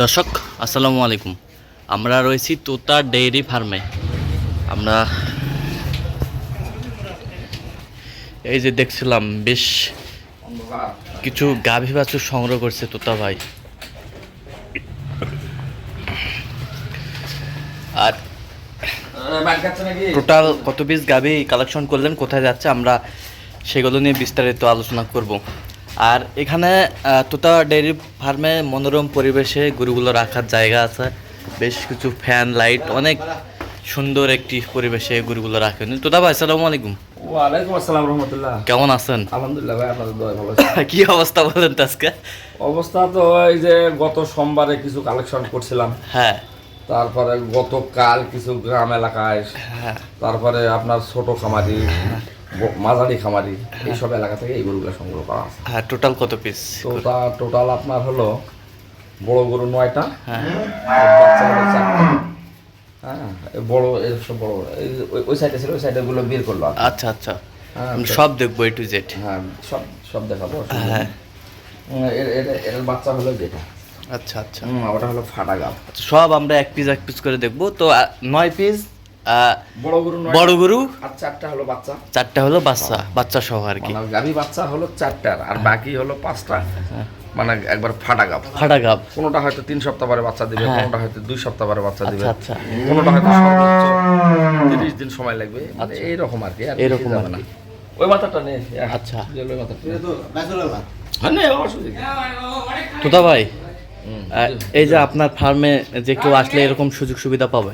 দর্শক, আসসালামু আলাইকুম। আমরা রয়েছি তোতা ডেইরি ফার্মে। আমরা এই যে দেখছিলাম, বেশ কিছু গাভী বাছুর সংগ্রহ করছে তোতা ভাই। আর টোটাল কত পিস গাভী কালেকশন করলেন, কোথায় যাচ্ছে, আমরা সেগুলো নিয়ে বিস্তারিত আলোচনা করব। আর এখানে তোতা ডেয়ারি ফার্মে মনোরম পরিবেশে গরুগুলো রাখার জায়গা আছে। বেশ কিছু ফ্যান লাইট অনেক সুন্দর একটি পরিবেশে গরুগুলো রাখেন তোতা ভাই আসসালামু আলাইকুম। ওয়ালাইকুম আসসালাম রহমতুল্লাহ। কেমন আছেন? আলহামদুলিল্লাহ ভাই আপনাদের দোয়া ভালো কি অবস্থা বলেন আজকে? অবস্থা তো এই যে গত সোমবারে কিছু কালেকশন করছিলাম। হ্যাঁ। তারপরে গতকাল কিছু গ্রাম এলাকায় হ্যাঁ। তারপরে আপনার ছোট খামারি ব- মাঝারি খামারি এইসব এলাকা থেকে এই গরুগুলো সংগ্রহ করা আছে। হ্যাঁ টোটাল কত পিস তো তা টোটাল আপনার হলো বড় গরু নয়টা হ্যাঁ। হ্যাঁ বড় সব বড় ওই- সাইডে ছিল ওই সাইডে গুলো বের করল আচ্ছা আচ্ছা। হ্যাঁ, আমি সব দেখব এ টু জেড হ্যাঁ সব সব দেখাবো হ্যাঁ। এর- বাচ্চা হলো যেটা। আচ্ছা আচ্ছা। ওটা হলো ফাটা গাব। সব আমরা এক পিস এক পিস করে দেখব। তো নয় পিস বড় গরু বড় আর চারটা হলো বাচ্চা। চারটা হলো বাচ্চা বাচ্চা সহ আর কি। মানে গাভী বাচ্চা হলো চারটার আর বাকি হলো পাঁচটা। মানে একবার ফাটা গাব। ফাটা গাব। কোনোটা হয়তো তিন সপ্তাহ পরে বাচ্চা দিবে হ্যাঁ। কোনোটা হয়তো দুই সপ্তাহ পরে বাচ্চা দিবে। আচ্ছা আচ্ছা। কোনোটা হয়তো সর্বোচ্চ তিরিশ দিন সময় লাগবে। মানে এইরকম আর কি এরকম যাবে আর না। কি। ওই মাথাটা নে আচ্ছা। যে ওই মাথাটা হ্যাঁ অসুবিধা তোতা ভাই এই যে আপনার ফার্মে যে কেউ আসলে এরকম সুযোগ সুবিধা পাবে?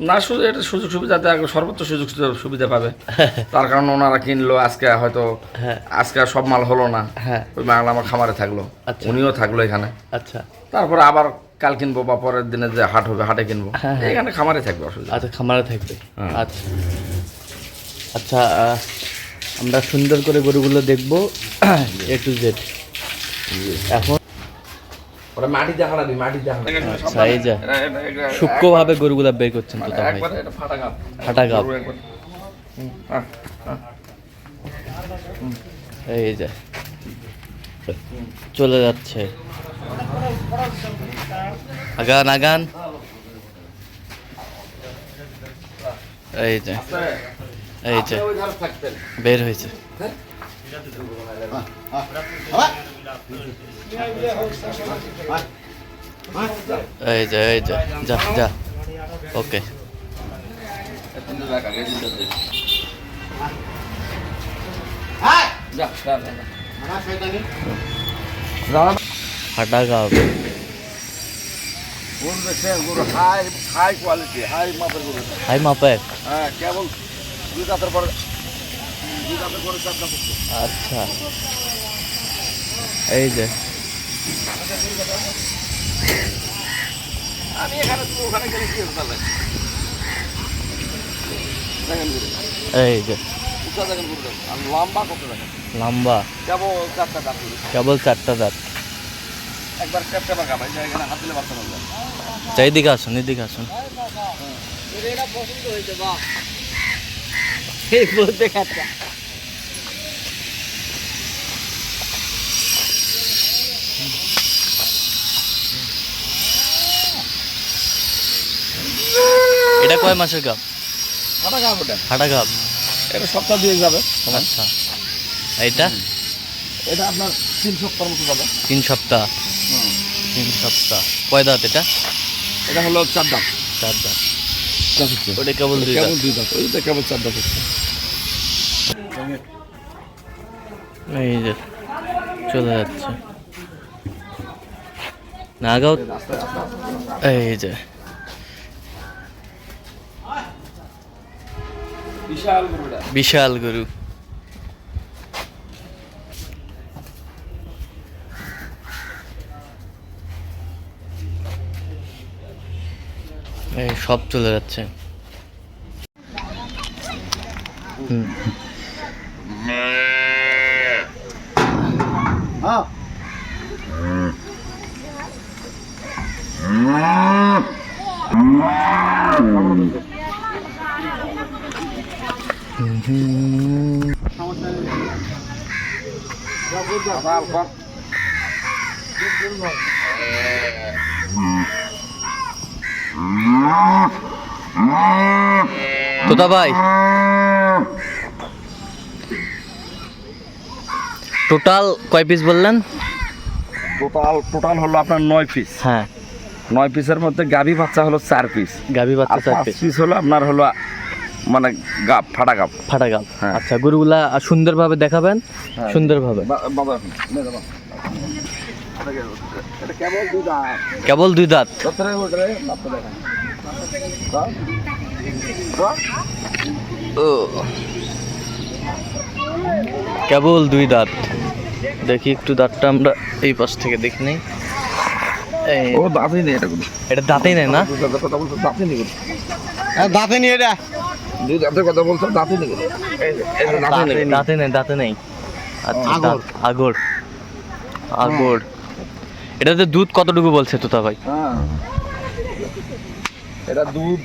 না শুধু এটা সুযোগ সুবিধা আগে সর্বোচ্চ সুযোগ সুবিধা- পাবে। তার কারণে ওনারা কিনলো আজকে হয়তো হ্যাঁ। আজকে সব মাল হলো না। হ্যাঁ। ওই মাল আমার খামারে থাকল। আচ্ছা। উনিও থাকল এখানে। আচ্ছা। তারপরে আবার কাল কিনবো বা পরের দিনে যে হাট হবে হাটে কিনবো। হ্যাঁ। এখানে খামারে থাকবে অসুবিধা আচ্ছা খামারে থাকবে। আচ্ছা। আচ্ছা আমরা সুন্দর করে গরুগুলো দেখব। এ টু জেড এখন ওরা মাটি দেখাড়াবি মাটি আচ্ছা, এই যে। সূক্ষ্মভাবে গরুগুলো বের করছেন তোতা ভাই একবারে এটা ফাটা গাব ফাটা গাব। গরু একবার। হুম, হ্যাঁ, হ্যাঁ। এই যে চলে যাচ্ছে আগান আগান এই যে এই যে। বের হয়েছে এই যে এই যে যা যা ওকে এই তিনটে দেখ আগে, এই তিনটে দেখ। যা, যা, যা, যা। দাঁড়া। ফাটা গাব গরু দেখছে, গরু হাই হাই কোয়ালিটি হাই মাপের গরু হাই মাপের হ্যাঁ কেবল দুই দাঁতের পরে দুই দাঁতের পরে চারটা পড়ছে আচ্ছা এই যে। আমি এখানে তুমি ওখানে গেলে কি হতো তাহলে? দেখেন গরু। এই যে। লম্বা লম্বা। কেবল চারটা দাঁত গরু। কেবল চারটা দাঁত। একবার ট্যাপ ট্যাপা গাবা এই যে এখানে হাত দিলে বাচ্চা মারবে আচ্ছা এইদিকে আসুন এদিকে আসুন এটা কয় মাসের গাব? হাঁটা গাব ওটা। ফাটা গাব। এটা সপ্তাহ দিয়ে যাবে। আচ্ছা। এইটা? এটা আপনার তিন সপ্তাহ মতো যাবে। তিন সপ্তাহ। তিন সপ্তাহ। কয় দাঁত এটা? এটা হলো চার দাঁত। চার দাঁত। ওটা কেবল দুই কেবল দুই দাঁত। ওইটা কেবল চার দাঁত হচ্ছে। এই যে চলে যাচ্ছে। নাগাও এই যে। বিশাল গরুটা। বিশাল গরু। এই সব চলে যাচ্ছে। হুম। তোতা ভাই। টোটাল কয় পিস বললেন? টোটাল টোটাল হলো আপনার নয় পিস হ্যাঁ। নয় পিসের মধ্যে গাভী বাচ্চা হলো চার পিস গাভী বাচ্চা চার পিস পিস হলো আপনার হলো মানে গাপ ফাটা গাপ। ফাটা গাব হ্যাঁ। আচ্ছা গরুগুলা সুন্দরভাবে দেখাবেন হ্যাঁ। সুন্দরভাবে। কেবল দুই দাঁত। কেবল দুই দাঁত। দেখি একটু দাঁতটা আমরা এই পাশ থেকে দেখি নেই। ও দাঁতই নেই এটা এটা দাঁতেই নেই না? নেই দাঁতে নিয়ে এটা। দুধ দাঁতের কথা বলছো দাঁতই নেই। দাঁতে নেই। দাঁতে নেই আচ্ছা আগর। আগর। এটাতে দুধ কতটুকু বলছে তোতা ভাই? হ্যাঁ। এটা দুধ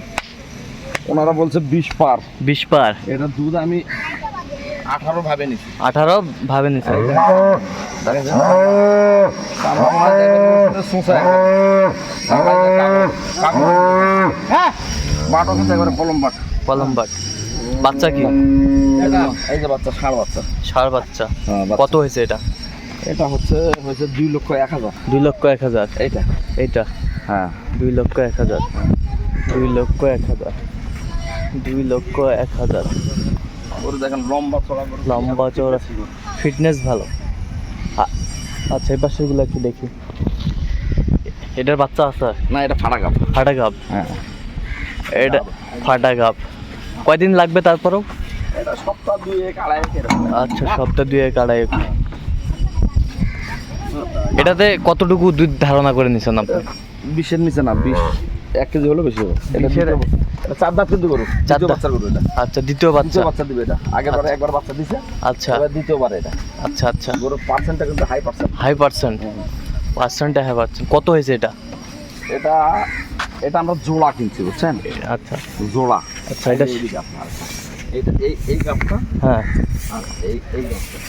ওনারা বলছে বিশ পার। বিশ পার। এটা দুধ আমি আঠারো ভাবে নিছি। আঠারো ভাবে নিছে। দেখেন যে? তারপর ওনারা দেখবেন ওটা শোষা একটা। তারপর এই যে কাগজ- কাগজ। বাটও কিন্তু একবারে কলম বাট কলম বাট বাচ্চা কি? এই যে বাচ্চা ষাঁড় বাচ্চা। ষাড় বাচ্চা। হ্যাঁ, কত হয়েছে এটা? এটা হচ্ছে হচ্ছে দুই লক্ষ এক হাজার। দুই লক্ষ এক হাজার? এইটা। এইটা? হ্যাঁ। দুই লক্ষ এক হাজার। দুই লক্ষ এক হাজার। দুই লক্ষ এক হাজার। ওর দেখেন লম্বা চড়া লম্বা চওড়া ফিটনেস ভালো। আচ্ছা এই পাশেগুলো একটু দেখি। এটার বাচ্চা আছে? না এটা ফাটা কাপ ফাটা গাব? হ্যাঁ। এটা ফাটা গাব। কয়দিন লাগবে তারপরেও? এটা সপ্তাহ দুই এক আড়াই আচ্ছা সপ্তাহ দুই এক আড়াই এক। এটাতে কতটুকু দুধ ধারণা করে নিছেন আপনি? বিশের নিচে না বিশ। এক কেজি হলে বেশি হবে। চার দাঁত কিন্তু গরু। চার। বাচ্চার গরু এটা। আচ্ছা দ্বিতীয় বাচ্চা। বাচ্চা দিবে এটা। আগে ধরে একবার বাচ্চা দিছে আচ্ছা। এবার দ্বিতীয়বার এটা। আচ্ছা আচ্ছা। গরুর পার্সেন্টটা কিন্তু হাই পার্সেন্ট হাই পার্সেন্ট পার্সেন্টে হাই পার্সেন্ট কত হয়েছে এটা? এটা এটা আমরা জোড়া কিনছি বুঝছেন? আচ্ছা। জোড়া। আচ্ছা এটা আপনার এইটা এই এই হ্যাঁ। আর এই এই যে এইটা।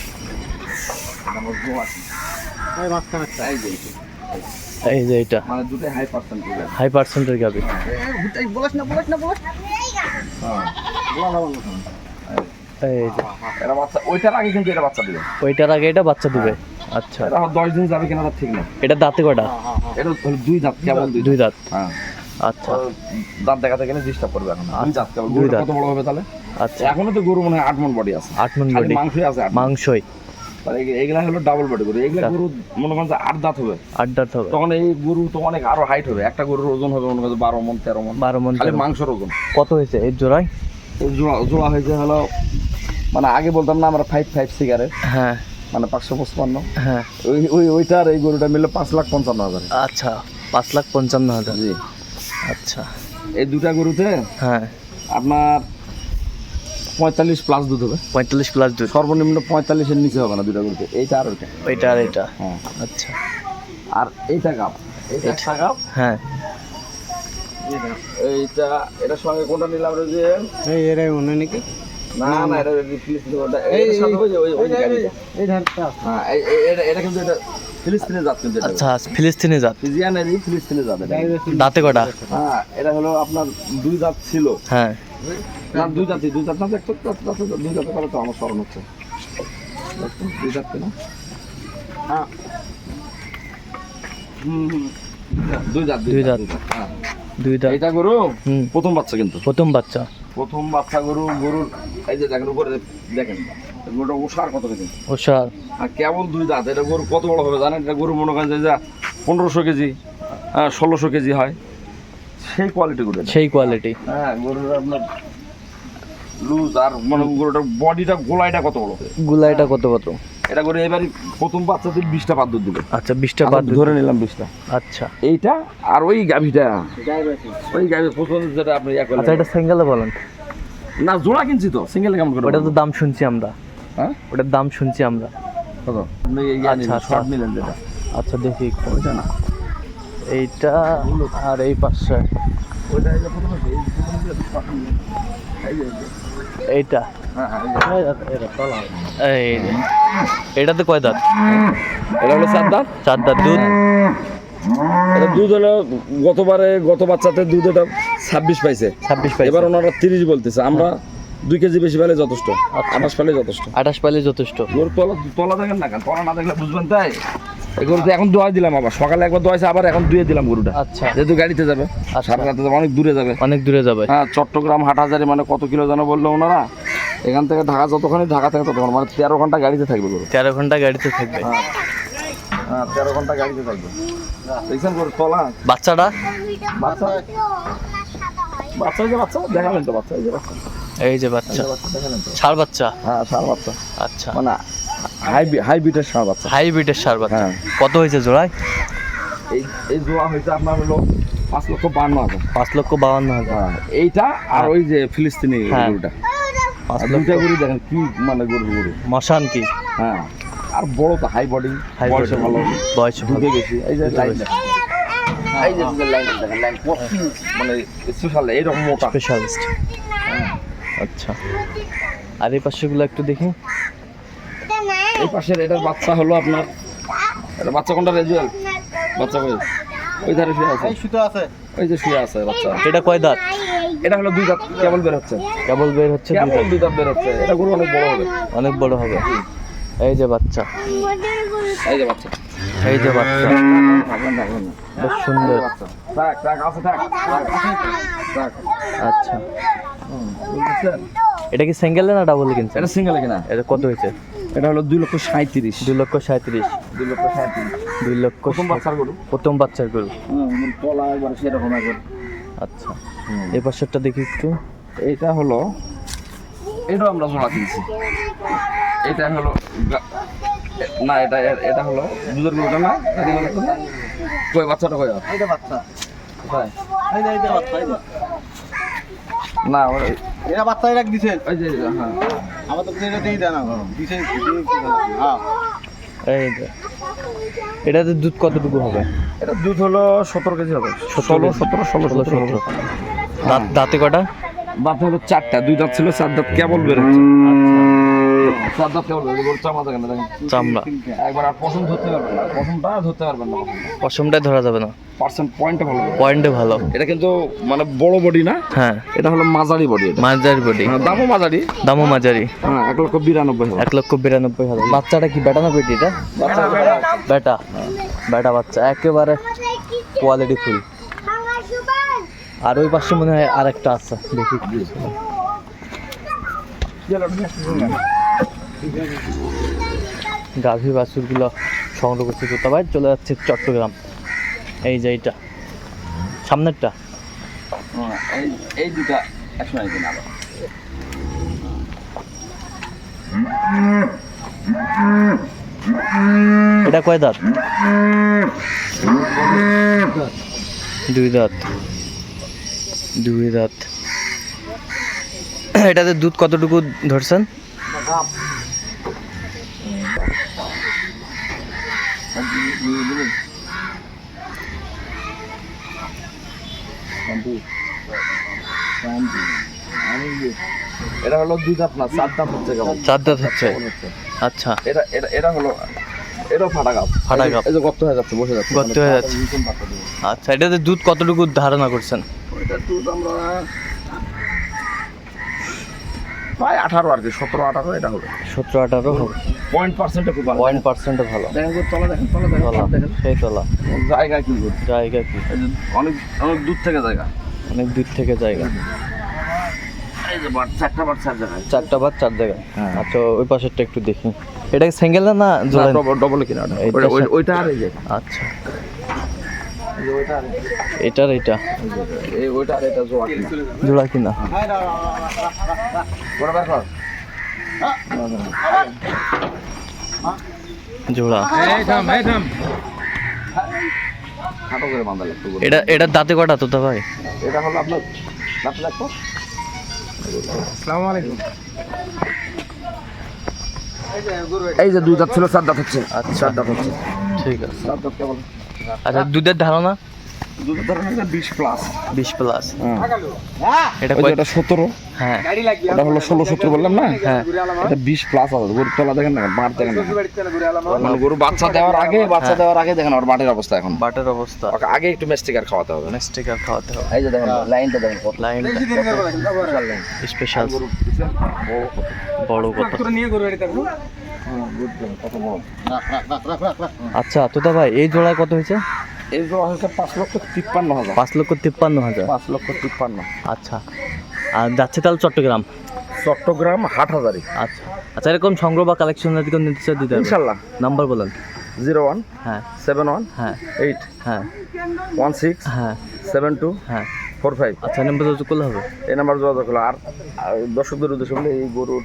এই যে এটা মানে দুটোই হাই হাই পার্সেন্টের গাবি। বলিস না বলিস না বলিস হ্যাঁ। বলা না, বলা এই যে। এটা বাচ্চা ওইটার আগে কিন্তু এটা বাচ্চা দিবে। ওইটার আগে এটা বাচ্চা দিবে। আচ্ছা। এটা আমার দশ দিন যাবে কিনা ঠিক না। এটা দাঁতে কটা এটা দুই দাঁত কেবল দুই দুই দাঁত। হ্যাঁ। আচ্ছা। দাঁত দেখাতে গেলে ডিস্টার্ব করবে এখন। দুই দাঁত। কেবল দুই দাঁত। কত বড় হবে তাহলে? আচ্ছা। এখনও তো গরু মনে হয় আট মন বডি আছে। আট মন বডি মাংসই আছে মাংসই। হলো ডাবল বডি গরু। আচ্ছা। গরু মনে করেন আট দাঁত হবে। আট দাঁত হবে। তখন এই গরু তো অনেক আরও হাইট হবে। একটা গরুর ওজন হবে মনে করেন বারো মন তেরো মন। বারো মন খালি। মাংসের ওজন। কত হয়েছে এই জোড়ায়? জোড়া জোড়া হয়েছে হলো মানে আগে বলতাম না আমরা ফাইভ ফাইভ সিগারেট হ্যাঁ। মানে পাঁচশো পঁচপান্ন। হ্যাঁ। ওই ওই ওইটার এই গরুটা মিলে পাঁচ লাখ পঞ্চান্ন হাজার। আচ্ছা পাঁচ লাখ পঞ্চান্ন হাজার। জি। আচ্ছা। এই দুটা গরুতে হ্যাঁ। আপনার পঁয়তাল্লিশ প্লাস দুধ হবে। পঁয়তাল্লিশ প্লাস দুধ। সর্বনিম্ন পঁয়তাল্লিশের নিচে হবে না দুটা গরুতে। এইটা আর ওইটা ওইটা আর এটা। হ্যাঁ। আচ্ছা। আর এইটা গাপ এইটা গাপ হ্যাঁ। এইটা এটার সঙ্গে কোনটা নিলাম রে যে? এই এরাই মনে নাকি? না না এটা ফিলিস্তিনি ওটা এইটার ওই ওই ওই গাড়িটা। এই ধানটা হ্যাঁ এটা এটা কিন্তু এটা ফিলিস্তিনি জাত কিন্তু আচ্ছা ফিলিস্তিনি জাত ফিজিয়ানেরই ফিলিস্তিনি জাত এটা দাঁতে কটা হ্যাঁ এটা হলো আপনার দুই দাঁত ছিল। হ্যাঁ। না দুই দাঁতই দুই দাঁত না একটু দাঁত দুই দাঁতে করে তো আমার স্মরণ হচ্ছে। দুই দাঁত না হ্যাঁ। দুই দাঁত দুই দাঁত। হ্যাঁ। দুই দাঁত। এইটা গরু? হুম। প্রথম বাচ্চা কিন্তু। প্রথম বাচ্চা। প্রথম বাচ্চা গরু গরুর এই যে দেখেন উপরে দেখেন। গরুটা ওষার কত কেজি? ওষার আর কেবল দুই দাঁত? এটা গরু কত বড় হবে জানেন? এটা গরু মনে করেন যে যা পনেরোশো কেজি হ্যাঁ ষোলোশো কেজি হয়। সেই কোয়ালিটি গরু সেই কোয়ালিটি হ্যাঁ গরুর আপনার লুজ আর মানে গরুটার বডিটা গোলাইটা কত বড়? গুলাইটা কত কত এটা করে এবারই প্রথম বাচ্চাতে বিশটা পাত দুধ দিবে আচ্ছা বিশটা বাদ আচ্ছা, ধরে নিলাম বিশটা। আচ্ছা। এইটা আর ওই গাভিটা? ওই গাভি প্রথম যেটা আপনি আচ্ছা এটা সিঙ্গেলে বলেন। না জোড়া কিনছি তো সিঙ্গেল কেমন করে ওটা তো দাম শুনছি আমরা। হ্যাঁ? ওটার দাম শুনছি আমরা। কত? আচ্ছা, আচ্ছা। শর্ট নিলেন যেটা। আচ্ছা দেখি ওইটা না। এইটা আর এই পাশে। যে। এইটা? হ্যাঁ হ্যাঁ যে। এটাতে কয় দাঁত? এটা হলো চার দাঁত। চার দাঁত দুধ? এটা দুধ হলো গতবারে গত বাচ্চাতে দুধ এটা ছাব্বিশ পাইছে। ছাব্বিশ পাইছে। এবার ওনারা তিরিশ বলতেছে। আমরা দুই কেজি বেশি পেলে যথেষ্ট আচ্ছা। আঠাশ পেলে যথেষ্ট। আঠাশ পাইলে যথেষ্ট। গরু তলা তলা দেখেন না কেন? তলা না দেখলে বুঝবেন তাই? এই গরুতে এখন দোয়াই দিলাম আবার। সকালে একবার দোয়াইছে আবার এখন দুয়ে দিলাম গরুটা। আচ্ছা। যেহেতু গাড়িতে যাবে আচ্ছা। সারা রাতে যাবে, অনেক দূরে যাবে। অনেক দূরে যাবে। হ্যাঁ চট্টগ্রাম হাটহাজারি মানে কত কিলো যেন বলল ওনারা? এখান থেকে ঢাকা যতক্ষণই ঢাকা থেকে ততক্ষণ মানে তেরো ঘণ্টা গাড়িতে থাকবে গরু। তেরো ঘণ্টা গাড়িতে থাকবে। হ্যাঁ। তেরো ঘণ্টা গাড়িতে থাকবে। দেখছেন গরু তলা? বাচ্চাটা? বাচ্চা? বাচ্চা যে বাচ্চা দেখালেন তো বাচ্চা এই যে বাচ্চা। এই যে বাচ্চা। ষাড় বাচ্চা? হ্যাঁ ষাঁড় বাচ্চা। আচ্ছা। মানে হাই হাইব্রিডের ষাঁড় বাচ্চা। হাইব্রিডের ষাড় বাচ্চা। হ্যাঁ। কত হয়েছে জোড়ায়? এই এই জোয়া হয়েছে আপনার হলো পাঁচ লক্ষ বান্ন হাজার। পাঁচ লক্ষ বাউন্ন হাজার। হ্যাঁ এইটা আর ওই যে ফিলিস্তিনি হ্যাঁ। গরুটা। পাঁচ লক্ষ। গরু দেখেন কি মানে গরু গরু। মশান কি? হ্যাঁ আর বড় তো হাই বডি হাই বয়সে ভালো। বয়স দুধে বেশি। এই যে লাইন এই যে লাইন দেখেন। লাইন মানে স্পেশাল এইরকম মোটা। স্পেশালিস্ট আচ্ছা। আর এই পাশেগুলো একটু দেখি। এই পাশের এটার বাচ্চা হলো আপনার এটা বাচ্চা কোনটা রেজুয়াল বাচ্চা কই? ওই ধারে শুয়ে আছে। সুতো আছে। ওই যে শুয়ে আছে বাচ্চা। এটা কয় দাঁত? এটা হলো দুই দাঁত। কেবল বের হচ্ছে। কেবল বের হচ্ছে দুই কেবল দাঁত। দুই দাঁত বের হচ্ছে। এটা গরু অনেক বড় হবে। অনেক বড় হবে। এই যে বাচ্চা। এই যে বাচ্চা। এই যে বাচ্চা। বেশ সুন্দর। আচ্ছা? এটা কি সিঙ্গেল না ডাবল কিনছেন? এটা সিঙ্গেল কিনা? এটা কত হয়েছে? এটা হলো দুই লক্ষ সাঁত্রিশ দুই লক্ষ সাঁত্রিশ দুই লক্ষ সাঁত্রিশ দুই লক্ষ প্রথম বাচ্চার গরু? প্রথম বাচ্চার গরু। হুম তলা একবার সেরকম একবার। আচ্ছা। এই পাশেরটা দেখি একটু। এইটা হলো এটাও আমরা জোড়া কিনছি। এটা হলো না এটা এটা হলো দুধের গরুটা না? এটা? কই বাচ্চাটা কই? এইটা বাচ্চা। কোথায়? এই যে এইটা বাচ্চা। না এরা এটা রাখ দিছে। ওই যে হ্যাঁ। আমার তো এটা দিয়ে দেন দিছে হ্যাঁ। এই যে এটাতে দুধ কতটুকু হবে? এটা দুধ হলো সতেরো কেজি হবে। ষোলো সতেরো ষোলো ষোলো সতেরো। সতেরো। দাঁত দাঁতে কটা? দাঁত হলো চারটা দুই দাঁত ছিল চার দাঁত কেমন বেরোচ্ছে চার কেবল চামড়া দেখেন না, দেখেন। চামড়া। একবার আর পশম ধরতে পারবেন না পশমটা ধরতে পারবেন না পশমটাই ধরা যাবে না। পার্সেন্ট ভালো। পয়েন্টে ভালো। এটা কিন্তু মানে বড় বডি না হ্যাঁ। এটা হলো মাঝারি বডি মাঝারি বডি দামও মাঝারি। দামও মাঝারি। হ্যাঁ এক লক্ষ বিরানব্বই এক লক্ষ বিরানব্বই হাজার। বাচ্চাটা কি বেটা না বেটি এটা? বেটা। বেটা। বাচ্চা। একেবারে কোয়ালিটি ফুল আর ওই পাশে মনে হয় আর একটা আছে। দেখি। গাভী বাছুরগুলো সংগ্রহ করছে কোথায় চলে যাচ্ছে চট্টগ্রাম। এই যে এইটা। সামনেরটা। এই- দুটা একসময় কিনা আবার এটা কয় দাঁত? দুই দাঁত। দুই দাঁত। এটাতে দুধ কতটুকু ধরছেন? এটা হলো দুই দাঁত না চার দাঁত হচ্ছে কেমন চার দাঁত হচ্ছে। আচ্ছা। এটা এটা এটা হলো এটাও ফাটা গাপ ফাটা গাব। এই যে গর্ত হয়ে যাচ্ছে বসে যাচ্ছে। গর্ত হয়ে যাচ্ছে। আচ্ছা এটাতে দুধ কতটুকু ধারণা করছেন? এটা দুধ আমরা প্রায় আঠারো আর কি সতেরো আঠারো এটা হবে। সতেরো আঠারো হবে। পয়েন্ট পার্সেন্টটা খুব ভালো। পয়েন্ট পার্সেন্টও ভালো। দেখেন তলা দেখেন তলা দেখেন তলা তলা দেখেন। সেই তলা। জায়গা কি? জায়গা কি? অনেক অনেক দূর থেকে জায়গা। অনেক দূর থেকে জায়গা। এই যে বার চারটা বার চার জায়গায়। চারটা বা চার জায়গায়। হ্যাঁ। আচ্ছা ওই পাশেরটা একটু দেখি। এটা সিঙ্গেল না না ডবল কিনা ওইটা আর এই যে। আচ্ছা। এটার এটা জোড়া কিনা। জোড়া। খাটো করে বাঁধা লাগতো এটা এটার দাঁতে কটা তো ভাই? এটা হলো আপনার আসসালামু আলাইকুম এই যে দুই দাঁত ছিল চার দাঁত হচ্ছে। আচ্ছা। চার দাঁত হচ্ছে। ঠিক আছে। চার দাঁত কেবল। আচ্ছা দুধের ধারণা? এটা বিশ প্লাস বিশ প্লাস এটা এটা সতেরো। হ্যাঁ। ওটা হলো ষোলো সতেরো বললাম না? হ্যাঁ। এটা বিশ প্লাস আছে। গরুর তলা দেখেন না বাট দেখেন না। মানে গরু বাচ্চা দেওয়ার আগে বাচ্চা দেওয়ার আগে দেখেন বাটের অবস্থা এখন। বাটের অবস্থা। আগে একটু মেস্টিকার খাওয়াতে হবে। খাওয়াতে হবে। এই যে দেখেন লাইনটা দেখেন লাইন। স্পেশাল বড় কথা আচ্ছা তোতা ভাই এই জোড়ায় কত হয়েছে? এই জোড়া হচ্ছে পাঁচ লক্ষ তিপ্পান্ন হাজার। পাঁচ লক্ষ তিপ্পান্ন হাজার? পাঁচ লক্ষ তিপ্পান্ন। আচ্ছা। আর যাচ্ছে তাহলে চট্টগ্রাম? চট্টগ্রাম হাট হাজারি আচ্ছা। আচ্ছা এরকম সংগ্রহ বা কালেকশন যদি কেউ নিতে দিতে পারবে। ইনশাল্লাহ। নাম্বার বলেন। জিরো ওয়ান হ্যাঁ। সেভেন ওয়ান হ্যাঁ। এইট হ্যাঁ। ওয়ান সিক্স হ্যাঁ। সেভেন টু হ্যাঁ। Four five. আচ্ছা নাম্বার যোগাযোগ করলে হবে। এই নাম্বার যোগাযোগ করল আর আর দর্শকদের উদ্দেশ্য বলে এই গরুর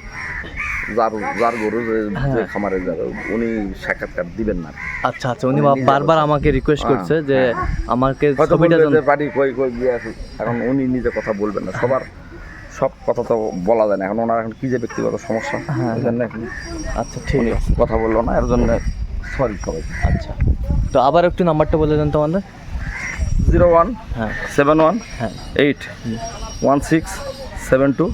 যার যার গরু যে- হ্যাঁ। খামারে যাবে উনি সাক্ষাৎকার দিবেন না। আচ্ছা আচ্ছা উনি বারবার আমাকে রিকোয়েস্ট করছে যে আমাকে হয়তো ছবিটা যেন- বাড়ি কই কই গিয়ে আসি। এখন উনি নিজে কথা বলবেন না। সবার সব কথা তো বলা যায় না। এখন ওনার এখন কি যে ব্যক্তিগত সমস্যা হ্যাঁ, আচ্ছা ঠিক আছে। কথা বলল না এর জন্য সরি সবাই আচ্ছা। তো আবার একটু নাম্বারটা বলে দেন তোমাদের। জিরো ওয়ান হ্যাঁ। সেভেন ওয়ান হ্যাঁ। Eight one six seven two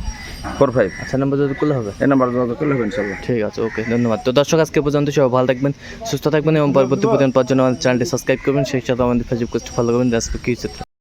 four five আচ্ছা নাম্বার যোগাযোগ করলে হবে? এই নাম্বার যোগাযোগ করলে হবে ইনশাল্লাহ। ঠিক আছে ওকে ধন্যবাদ। তো দর্শক আজকে পর্যন্ত সবাই ভালো থাকবেন সুস্থ থাকবেন এবং পরবর্তী প্রতিদিন পাওয়ার জন্য আমাদের চ্যানেলটি সাবস্ক্রাইব করবেন সেই সাথে আমাদের ফেসবুক পেজটি ফলো করবেন দেশ কি চিত্র